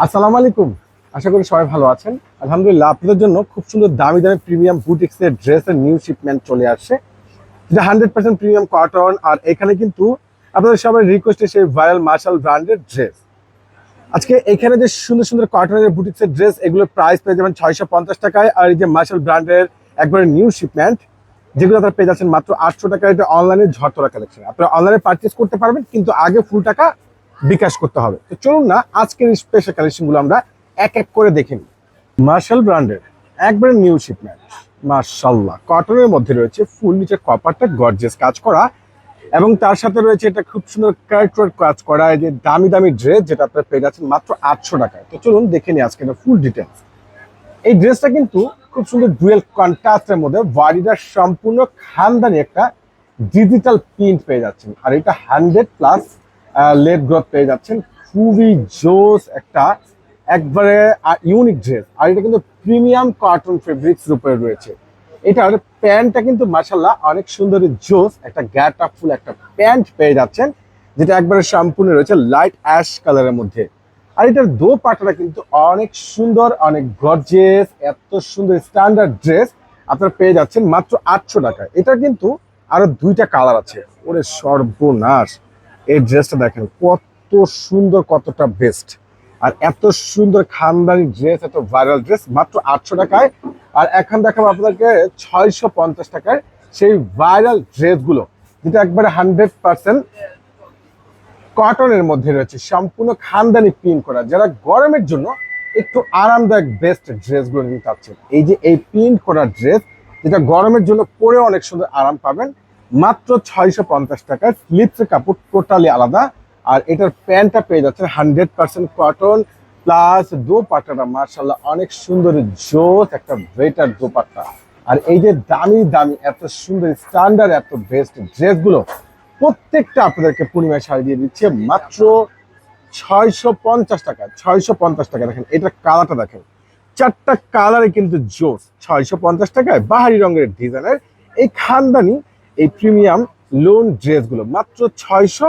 আসসালামু আলাইকুম। আশা করি সবাই ভালো আছেন। আলহামদুলিল্লাহ, আপনাদের জন্য খুব সুন্দর দামি দামি প্রিমিয়াম বুটিক্সের ড্রেসের নিউ শিপমেন্ট চলে আসছে। যেটা হান্ড্রেড পার্সেন্ট প্রিমিয়াম কটন আর এখানে কিন্তু আপনাদের সবাই রিকোয়েস্টে সেই ভাইরাল মার্শাল ব্র্যান্ডের ড্রেস আজকে এখানে যে সুন্দর সুন্দর কটনের বুটিক্সের ড্রেস এগুলোর প্রাইস পেয়ে যাবেন ছয়শো পঞ্চাশ টাকায়, আর এই যে মার্শাল ব্র্যান্ডের একবারে নিউ শিপমেন্ট যেগুলো আপনারা পেয়ে যাচ্ছেন মাত্র আটশো টাকায়, এটা অনলাইনে ঝড়তরা কালেকশন আপনারা অনলাইনে পারচেস করতে পারবেন, কিন্তু আগে ফুল টাকা বিকাশ করতে হবে। তো চলুন না, আজকের স্পেশাল কালেকশনগুলো আমরা এক এক করে দেখে নিই। মার্শাল ব্র্যান্ডের একবারে নিউ শিপমেন্ট মার্শাল্লাহ কটনের মধ্যে রয়েছে ফুল নিচে কপারটা গর্জেস কাজ করা। এবং তার সাথে রয়েছে এটা খুব সুন্দর কার্টওয়ার কাজ করা যে দামি দামি ড্রেস যেটা আপনারা পেয়ে যাচ্ছেন মাত্র আটশো টাকায়। তো চলুন দেখে নিই আজকে ফুল ডিটেলস এই ড্রেসটা কিন্তু খুব সুন্দর ডুয়েল কন্ট্রাস্টের মধ্যে বডিটা সম্পূর্ণ খানদানি একটা ডিজিটাল প্রিন্ট পেয়ে যাচ্ছেন। আর এটা হান্ড্রেড প্লাস লেট গ্রোথ পেয়ে যাচ্ছেন। খুবই জোস একটা, একবারে ইউনিক ড্রেস আর এটা কিন্তু প্রিমিয়াম কটন ফেব্রিক্স উপরে রয়েছে। এটার প্যান্টটা কিন্তু মাসাল্লাহ অনেক সুন্দর, জোস, একটা গ্যাট ফুল, একটা প্যান্ট পেয়ে যাচ্ছেন, যেটা একবারে সম্পূর্ণ রয়েছে লাইট অ্যাশ কালারের মধ্যে। আর এটার দো পাটাটা কিন্তু অনেক সুন্দর, অনেক গর্জেস এত সুন্দর স্ট্যান্ডার্ড ড্রেস আপনারা পেয়ে যাচ্ছেন মাত্র আটশো টাকায়। এটা কিন্তু আরও দুইটা কালার আছে। ওরে সর্বনাশ! এই ড্রেসটা দেখেন, কত সুন্দর, কতটা বেস্ট আর এত সুন্দর খানদানি ড্রেস এত ভাইরাল ড্রেস মাত্র আটশো টাকায়। আর এখন দেখাবো আপনাদেরকে ছয়শো পঞ্চাশ টাকায় সেই ভাইরাল ড্রেসগুলো যেটা একবারে হান্ড্রেড পার্সেন্ট কটনের মধ্যে রয়েছে, সম্পূর্ণ খানদানি প্রিন্ট করা। যারা গরমের জন্য একটু আরামদায়ক বেস্ট ড্রেসগুলো নিতে চাচ্ছেন, এই যে এই প্রিন্ট করা ড্রেস যেটা গরমের জন্য পরে অনেক সুন্দর আরাম পাবেন। মাত্র ছয়শো পঞ্চাশ টাকায় স্লিপসের কাপড় টোটালি আলাদা। আর এটার প্যান্টটা পেয়ে যাচ্ছেন হান্ড্রেড পার্সেন্ট কটন প্লাস দোপাট্টাটা মার্শাল্লাহ অনেক সুন্দর জোস একটা বেটার দোপাট্টা। আর এই যে দামি দামি, এত সুন্দর স্ট্যান্ডার্ড এত বেস্ট ড্রেসগুলো প্রত্যেকটা আপনাদেরকে পূর্ণিমায় শাড়ি দিয়ে দিচ্ছে মাত্র ছয়শো পঞ্চাশ টাকা, ছয়শো পঞ্চাশ টাকা। দেখেন, এটা কালারটা দেখেন। চারটা কালারে কিন্তু জোস, ছয়শো পঞ্চাশ টাকায় বাহারি রঙের ডিজাইনের এই খানদানি এই প্রিমিয়াম লোন ড্রেসগুলো, মাত্র ছয়শো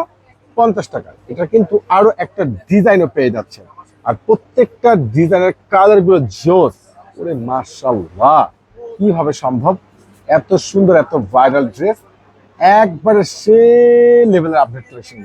পঞ্চাশ টাকা। এটা কিন্তু আরও একটা ডিজাইনও পেয়ে যাচ্ছে আর প্রত্যেকটা ডিজাইনের কালারগুলো জোস। ওরে মার্শাল্লাহ কীভাবে সম্ভব? এত সুন্দর, এত ভাইরাল ড্রেস। একবারে সে লেভেলের আপডেট কালেকশন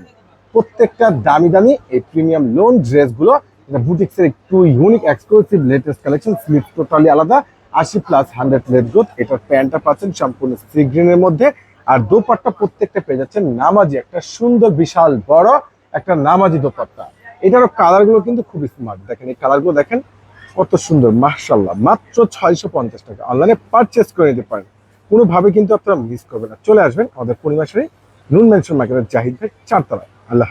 প্রত্যেকটা দামি দামি এই প্রিমিয়াম লোন ড্রেসগুলো, এটা বুটিক্সের একটু unique exclusive latest collection slip totally আলাদা। আশি প্লাস হান্ড্রেড লেট গ্রোথ এটার প্যান্টটা পাচ্ছেন সম্পূর্ণ সি গ্রিনের মধ্যে। আর দোপাট্টা প্রত্যেকটা পেয়ে যাচ্ছেন নামাজি, একটা সুন্দর, বিশাল, বড় একটা নামাজি দোপাট্টা। এটারও কালারগুলো কিন্তু খুব স্মার্ট দেখেন, এই কালারগুলো দেখেন, কত সুন্দর মার্শাল্লাহ মাত্র ছয়শো পঞ্চাশ টাকা। অনলাইনে পারচেস করে নিতে পারেন। কোনোভাবে কিন্তু আপনারা মিস করবেন না। চলে আসবেন আমাদের পরিবার নুন মেনশন মার্কেটের জাহিদ ভাই চারতলায়। আল্লাহ।